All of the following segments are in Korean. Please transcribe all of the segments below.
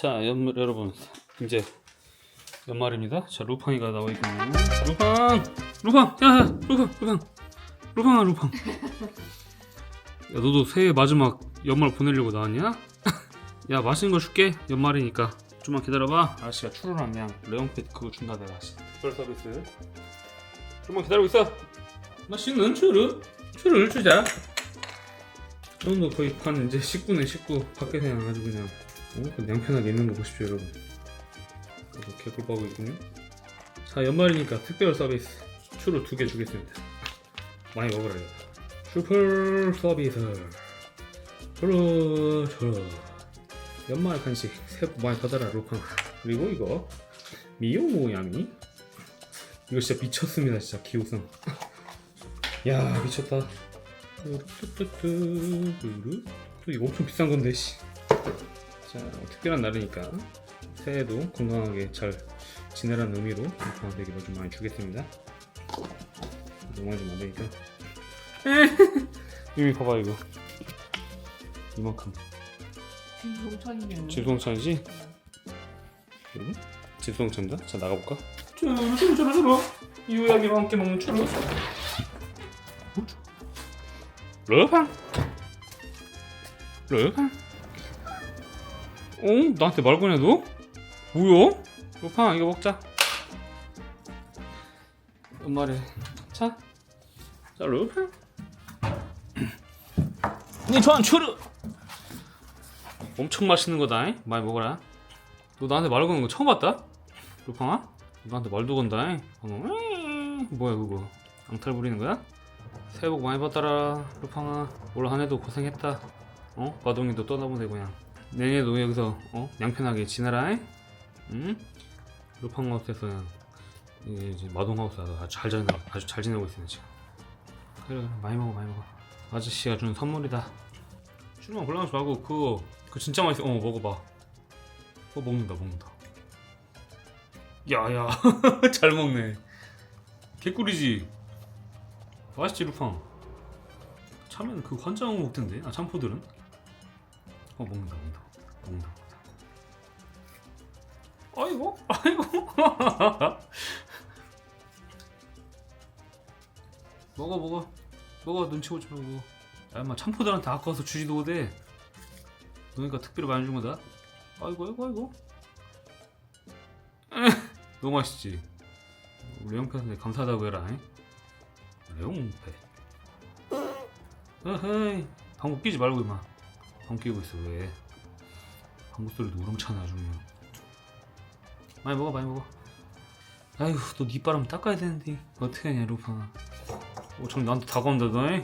자, 연, 여러분 이제 연말입니다. 자, 루팡이가 나와 있군요. 루팡, 루팡, 야, 야, 루팡, 루팡, 루팡아, 루팡. 야, 너도 새해 마지막 연말 보내려고 나왔냐? 야, 맛있는 거 줄게. 연말이니까 좀만 기다려봐. 아저씨가 추루랑 그냥 레온핏 그거 준다 내가. 특별 서비스. 좀만 기다리고 있어. 맛있는 추루, 추루를 주자. 저도 거의 한 이제 19네 19 밖에서 그냥 아주 그냥 어? 양편하게 있는 거 보십시오 여러분. 그래서 개꿀빠고 있군요. 자 연말이니까 특별 서비스 추루 두 개 주겠습니다. 많이 먹으라요. 슈퍼 서비스. 추루 추루 연말 간식 새해 복 많이 받아라 루팡 그리고 이거 미오 모양이. 이거 진짜 미쳤습니다 진짜. 기호성. 야 미쳤다. 또 이거 엄청 비싼 건데 씨. 자 특별한 날이니까 새해도 건강하게 잘 지내라는 의미로 이거 좀 많이 주겠습니다. 너무 많이 좀 안되니까. 이미 봐봐 이거 이만큼 진동천이네. 집성찬이지? 그리고 집성찬다. 자 나가볼까? 추루 이호야기와 함께 먹는 추루. 러팡 러팡 어? 나한테 말 거냐 너? 뭐야? 러팡 이거 먹자 엄마래 자, 자 러팡 니 좋아하는 추루 엄청 맛있는 거다 잉? 많이 먹어라 너 나한테 말 거는 거 처음 봤다? 루팡아? 너 나한테 말도 건다 잉? 방금 뭐야 그거 앙탈 부리는 거야? 새해 복 많이 받아라 루팡아 올 한해도 고생했다 어? 마동이도 떠나보내 그냥 내년에도 여기서 어? 양편하게 지내라 잉? 응? 루팡하우스에서 그냥 이게 이제 마동하우스에서 아주 잘 지내고 아주 잘 지내고 있어 지금. 그래 많이 먹어 많이 먹어. 아저씨가 주는 선물이다. 술만 골라놓지 말고 그거 그거 진짜 맛있어. 어 먹어봐. 어 먹는다 먹는다. 야야. 잘 먹네. 개꿀이지? 맛있지 루팡? 참외는 그 환장 먹던데? 아 참포들은 어 먹는다 먹는다 아이고 아이고 먹어 먹어. 먹어 눈치 보지 말고 야 인마 참포들한테 아까워서 주지도 못해. 너니까 특별히 많이 준 거다. 아이고 아이고 아이고 너무 맛있지? 형편한테 감사하다고 해라 잉? 레옹패 어헤이 방구 끼지 말고 임마 방구 끼고 있어 왜? 방구 소리도 우렁차네 아주 그냥 많이 먹어 많이 먹어. 아이고 너 니바람 닦아야 되는데. 어떻게 하냐 루팡아. 어참 나한테 다가온다 너이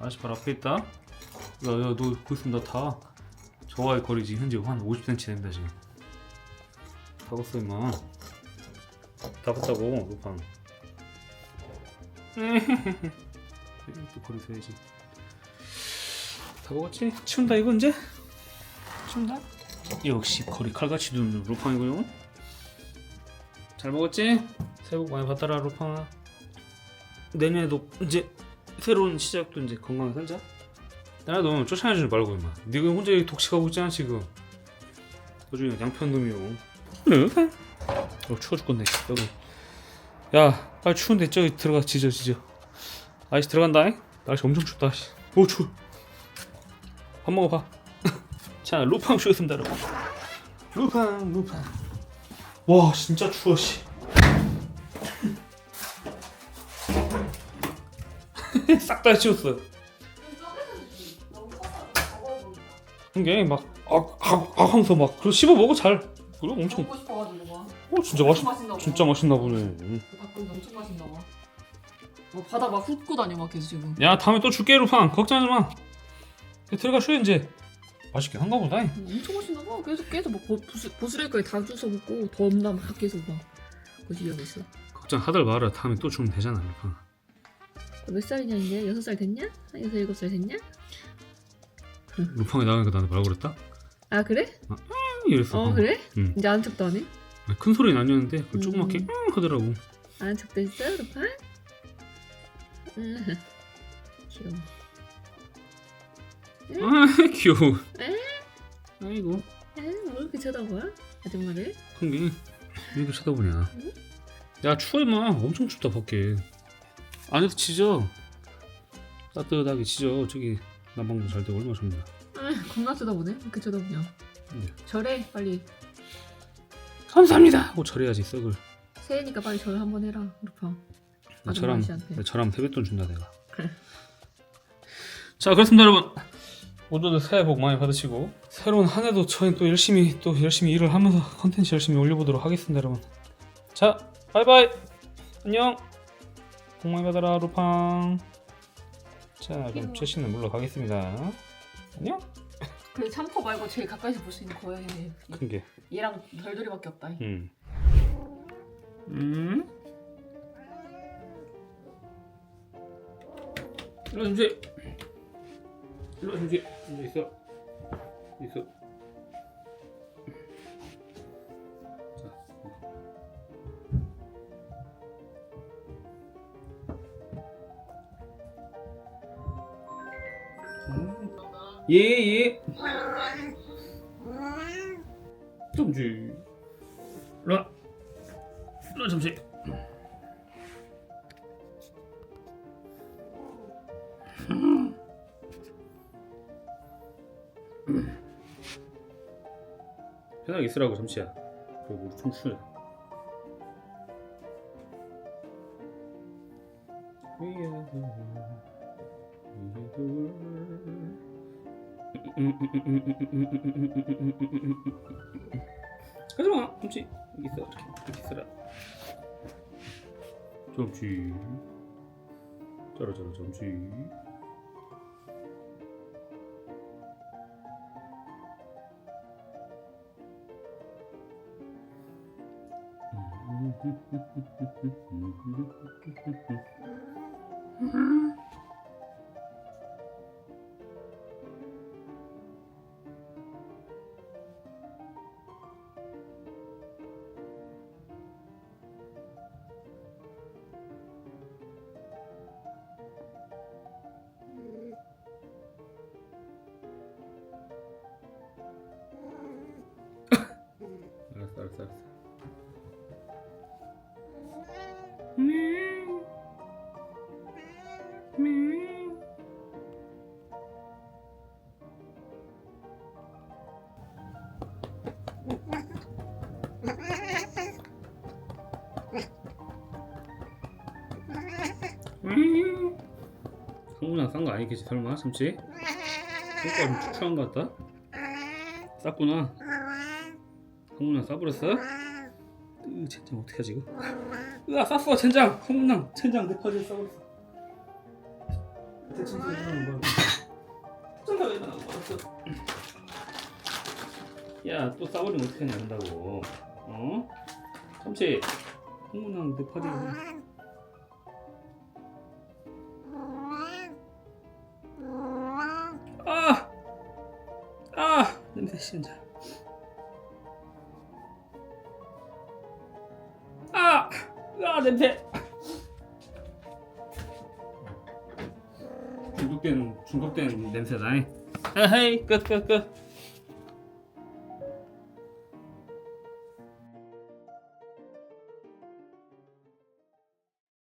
아저씨 바로 앞에 있다. 야야 너 거기 있으면 나다. 저와의 거리 지금 현재 한 50cm 됩니다 지금. 다갔어 임마. 다갔다고 루팡. 또 거리 서야지 다 먹었지? 치운다 이거 이제? 치운다? 역시 거리 칼같이 두는 루팡이고요. 잘 먹었지? 새해 복 많이 받아라 루팡아. 내년에도 이제 새로운 시작도 이제 건강하게 살자. 야, 너 쫓아내주지 말고 임마. 네가 혼자 독식하고 있잖아 지금. 나중에 양편놈이요. 루팡 어 추워 죽겠네 여기. 야 빨리 추운데 저기 들어가 지져 지져. 아이씨 들어간다 날씨 엄청 춥다 씨. 오 추워 밥 먹어봐. 자 루팡 쉬었습니다 여러분 루팡 루팡. 와 진짜 추워 씨. 싹 다 치웠어 이게 막 하면서 막 그거 씹어 먹어 잘. 그래 엄청. 먹고 싶어가지고 막. 어. 진짜 맛있 맛있나 봐. 진짜 맛있나 보네. 가끔 엄청 맛있나 봐. 뭐 바다 막 훑고 다녀 막 계속 지금. 야 다음에 또 줄게 루팡. 걱정하지 마 들어가 쉬어 이제 맛있긴 한가 보다 엄청 맛있나 봐. 계속 계속 막 보- 보스 보스레까지 다 주워 먹고 덤나 막 계속 막 거시기하고 있어. 걱정하들 마라 다음에 또 주면 되잖아 루팡 몇 살이냐 이제? 여섯 살 됐냐? 한 여섯 일곱 살 됐냐? 루팡이 나가니까 나한테 말 걸었다? 아 그래? 이랬어 어 그래? 응. 이제 아는 척도 안 해? 큰 소리는 아니었는데 그 음. 조그맣게 응 하더라고 아는 척도 했어, 루파? 응. 귀여워. 아 귀여워 에? 아이고 에, 뭐 이렇게 쳐다봐? 아줌마를? 그게 왜 이렇게 쳐다보냐? 야 추워 임마 엄청 춥다 밖에 안에서 치죠 따뜻하게 치죠 저기 난방도 잘 되고 얼마나 좋냐 아 겁나 쳐다보네. 이렇게 쳐다보냐? 네. 절해 빨리. 감사합니다 하고 절해야지 썩을 새해니까 빨리 절 한번 해라. 나 저랑 아줌마 씨한테. 나 저랑 세뱃돈 준다 내가 그래. 자 그렇습니다 여러분 모두들 새해 복 많이 받으시고 새로운 한 해도 저희 또 열심히 또 열심히 일을 하면서 컨텐츠 열심히 올려보도록 하겠습니다 여러분 자 바이바이 안녕 복 많이 받아라 루팡 자 그럼 최씨는 물러가겠습니다 안녕 그래 참코 말고 제일 가까이서 볼 수 있는 고양이는 큰게 얘랑 별돌이밖에 없다. 음. 음. 이제. 일로 와, 이제. 이제 있어. 있어. 자. 음. 예, 예. 잠시. 일로 와. 일로 와, 잠시. 편하게 있으라고 잠시야. 그리고 우리 청춘. 가져와, 잠시 여기 있어, 이렇게 이렇게. 잠시. 자라 자라 잠시. Gracias. 음. 성분아 싼거 아니겠지 설마 참치? 효과가 좀 축축한 것 같다? 쌌구나 성문아 싸버렸어? 으 젠장 어떡하지 이거 으아 쌌어 젠장 성문아 젠장 내 바지에 싸버렸어 대충 싸버렸는 거야 쩐다 왜 나가 버렸어 야 또 싸버리면 어떡하냐 한다고 어? 참치 내 바지에 아! 아! 냄새 진짜 아! 아 냄새 중국된 중국된 냄새다 에헤이 끝 끝 끝